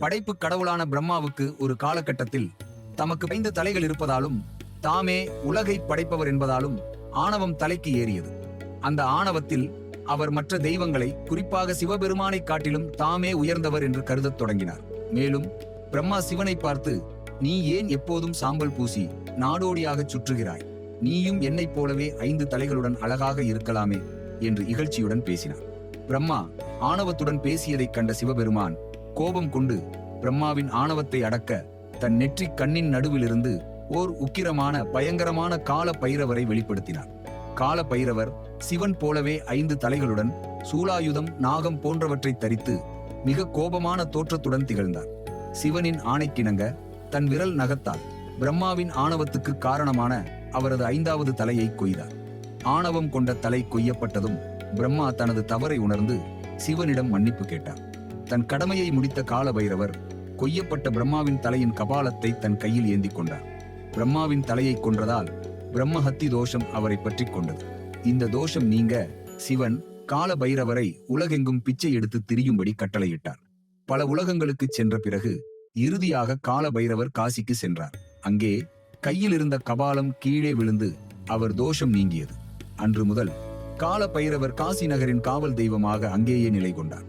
படைப்பு கடவுளான பிரம்மாவுக்கு ஒரு காலகட்டத்தில் தமக்கு ஐந்து தலைகள் இருப்பதாலும் தாமே உலகை படைப்பவர் என்பதாலும் ஆணவம் தலைக்கு ஏறியது. அந்த ஆணவத்தில் அவர் மற்ற தெய்வங்களை குறிப்பாக சிவபெருமானை காட்டிலும் தாமே உயர்ந்தவர் என்று கருதத் தொடங்கினார். மேலும் பிரம்மா சிவனை பார்த்து நீ ஏன் எப்போதும் சாம்பல் பூசி நாடோடியாகச் சுற்றுகிறாய்? நீயும் என்னைப் போலவே ஐந்து தலைகளுடன் அழகாக இருக்கலாமே என்று இகழ்ச்சியுடன் பேசினார். பிரம்மா ஆணவத்துடன் பேசியதைக் கண்ட சிவபெருமான் கோபம் கொண்டு பிரம்மாவின் ஆணவத்தை அடக்க தன் நெற்றிக் கண்ணின் நடுவிலிருந்து ஓர் உக்கிரமான பயங்கரமான கால பைரவரை வெளிப்படுத்தினார். கால பைரவர் சிவன் போலவே ஐந்து தலைகளுடன் சூலாயுதம் நாகம் போன்றவற்றை தரித்து மிக கோபமான தோற்றத்துடன் திகழ்ந்தார். சிவனின் ஆணைக்கிணங்க தன் விரல் நகத்தால் பிரம்மாவின் ஆணவத்துக்கு காரணமான அவரது ஐந்தாவது தலையை கொய்தார். ஆணவம் கொண்ட தலை கொய்யப்பட்டதும் பிரம்மா தனது தவறை உணர்ந்து சிவனிடம் மன்னிப்பு கேட்டார். தன் கடமையை முடித்த கால பைரவர் கொய்யப்பட்ட பிரம்மாவின் தலையின் கபாலத்தை தன் கையில் ஏந்திக் கொண்டார். பிரம்மாவின் தலையை கொன்றதால் பிரம்மஹத்தி தோஷம் அவரை பற்றி கொண்டது. இந்த தோஷம் நீங்க சிவன் கால பைரவரை உலகெங்கும் பிச்சை எடுத்து திரியும்படி கட்டளையிட்டார். பல உலகங்களுக்கு சென்ற பிறகு இறுதியாக கால பைரவர் காசிக்கு சென்றார். அங்கே கையில் இருந்த கபாலம் கீழே விழுந்து அவர் தோஷம் நீங்கியது. அன்று முதல் கால பைரவர் காசி நகரின் காவல் தெய்வமாக அங்கேயே நிலை கொண்டார்.